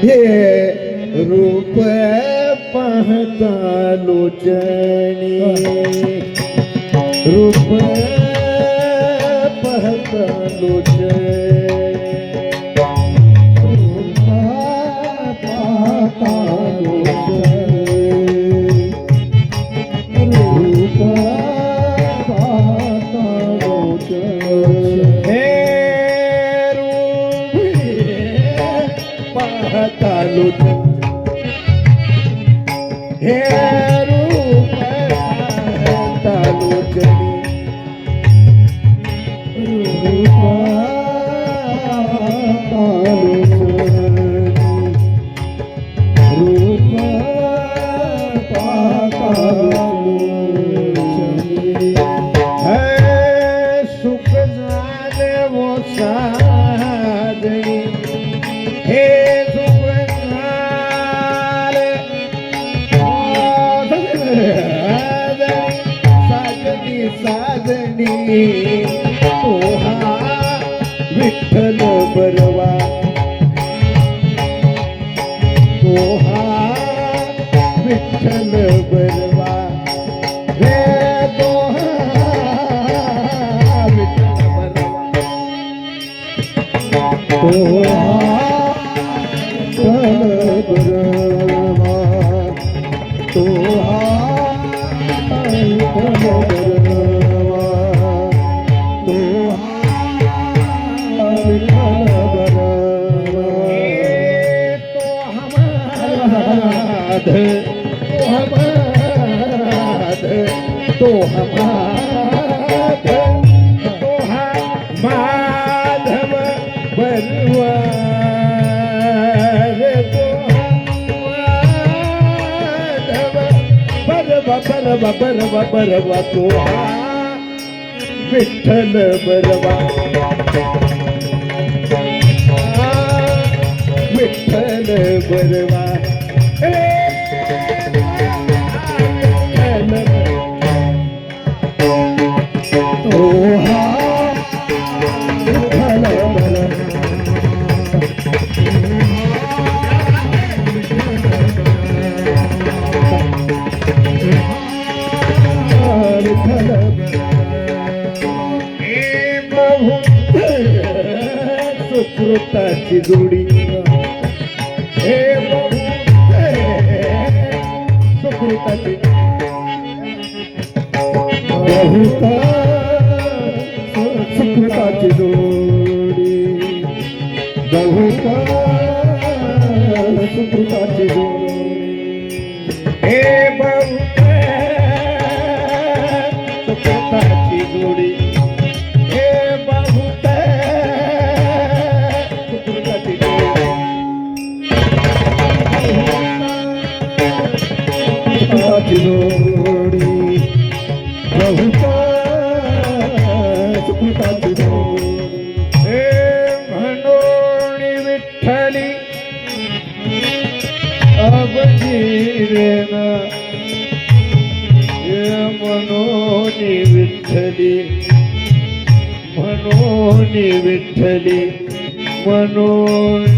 હે રૂપ પહતા લોચણી રૂપ घन पर barava barava barava koha vittal barava vittal barava ದುಡಿ મોતી કાચી દે હે ભંડોણી વિઠ્ઠલી અબજી રેના હે મનોની વિઠ્ઠલી મનોની વિઠ્ઠલી મનોની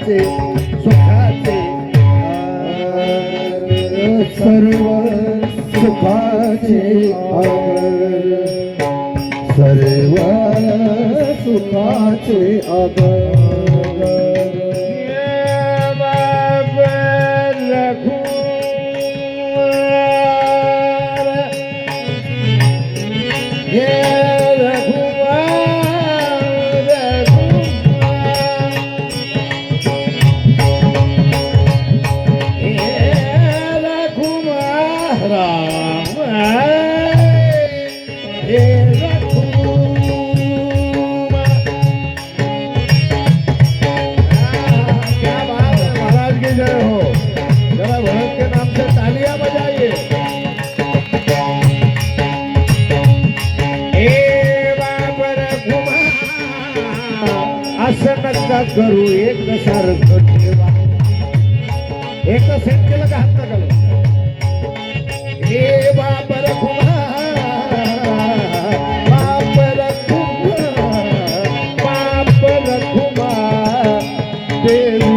सुखाचे सुखाचे. सुखाचे सर्व सुखाचे आगर सर्व सुखाचे आगर असं नका करू एक सारखं ठेवा एक सेट केलं का हात नका ए बाबर घुमा बाबर घुमा बाबर घुमा देवी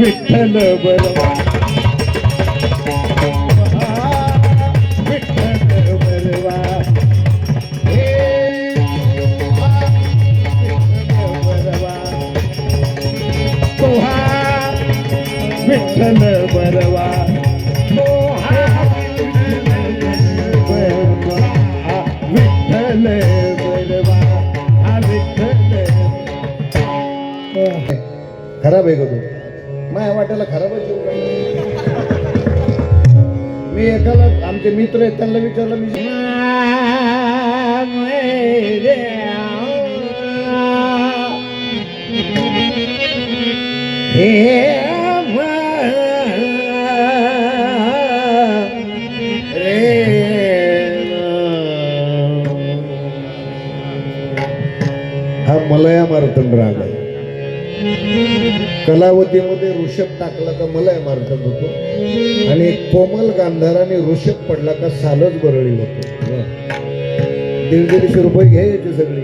विठ्ठल बरवा मी एकाला आमचे मित्र आहेत त्यांना विचारलं मी हा मलया मारतन राग आहे. कलावतीमध्ये ऋषभ टाकला का मलय मार्तंड होतो. आणि कोमल गांधाराने ऋषभ पडला का सालच बरळी होतो. दीड दीडशे रुपये घ्यायचे सगळी.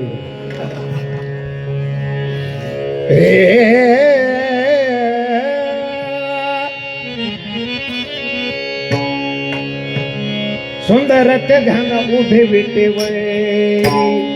सुंदर ते ध्यान उभे विटेवरी वय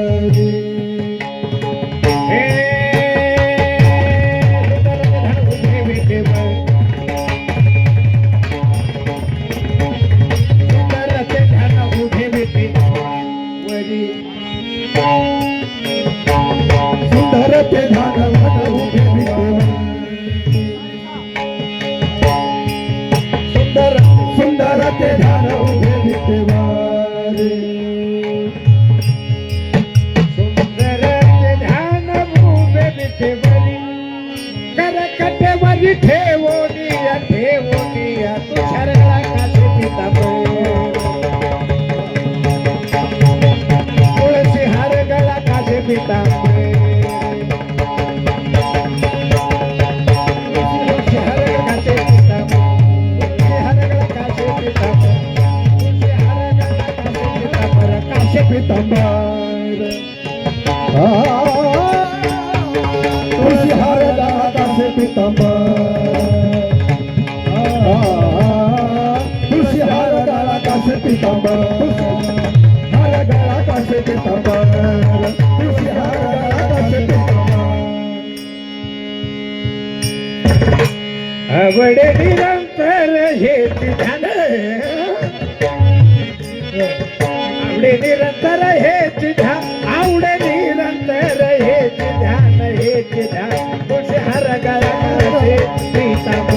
Hey, pewo आवडे निरंतर हेच ध्यान आवडे निरंतर हेच ध्यान आवडे निरंतर हेच ध्यान हेच ध्यान तुझे हर गळाचे पीतांबर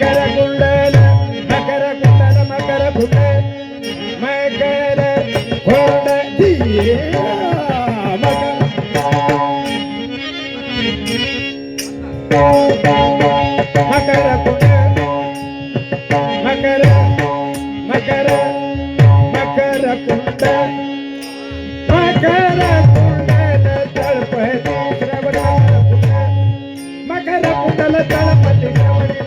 मकर कुंडल मकर कुंडल मकर कुंडल मकर कुंडल मकर कुंडल मकर मकर मकर कुंडल मकर कुंडल तळपती मकर कुंडल तळपती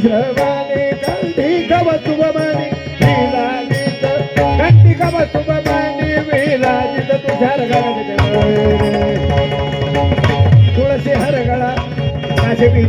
तळपती श्रवणे कंठी कवतुबमणी विलाजित कंठी कवतुबमणी विलाजित तुझ्या रगाला तुळशी हरगळा माझे मी